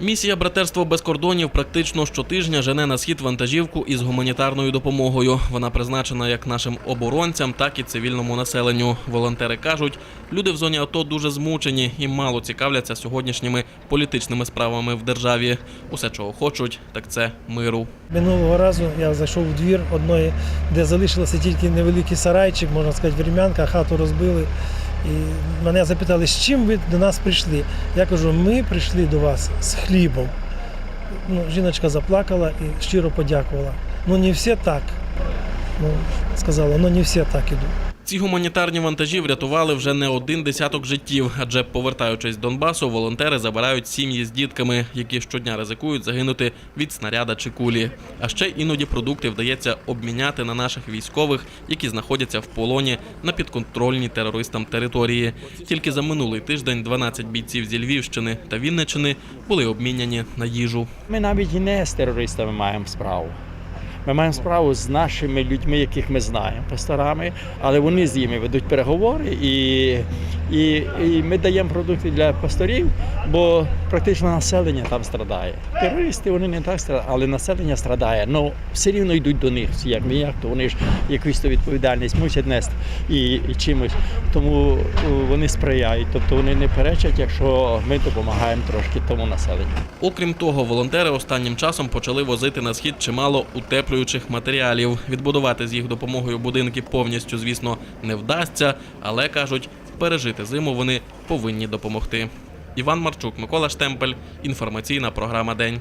Місія братерство без кордонів практично щотижня жене на схід вантажівку із гуманітарною допомогою. Вона призначена як нашим оборонцям, так і цивільному населенню. Волонтери кажуть, люди в зоні АТО дуже змучені і мало цікавляться сьогоднішніми політичними справами в державі. Усе, чого хочуть, так це миру. Минулого разу я зайшов в двір одної, де залишилося тільки невеликий сарайчик, можна сказати, вірмянка, хату розбили. І мене запитали, з чим ви до нас прийшли. Я кажу, ми прийшли до вас з хлібом. Ну, жіночка заплакала і щиро подякувала. Ну не всі так. Ну, сказала, ну не всі так ідуть. Ці гуманітарні вантажі врятували вже не один десяток життів, адже повертаючись з Донбасу, волонтери забирають сім'ї з дітками, які щодня ризикують загинути від снаряда чи кулі. А ще іноді продукти вдається обміняти на наших військових, які знаходяться в полоні на підконтрольній терористам території. Тільки за минулий тиждень 12 бійців зі Львівщини та Вінничини були обміняні на їжу. Ми навіть не з терористами маємо справу. Ми маємо справу з нашими людьми, яких ми знаємо, пасторами, але вони з ними ведуть переговори, і, і, і ми даємо продукти для пасторів, бо практично населення там страдає. Терористи вони не так страдають, але населення страдає. Ну все рівно йдуть до них, як не як, то вони ж якусь то відповідальність мусять нести і, і чимось. Тому вони сприяють. Тобто вони не перечать, якщо ми допомагаємо трошки тому населенню. Окрім того, волонтери останнім часом почали возити на схід чимало утеплюючих матеріалів. Відбудувати з їх допомогою будинки повністю, звісно, не вдасться, але кажуть, пережити зиму вони повинні допомогти. Іван Марчук, Микола Штемпель. Інформаційна програма День.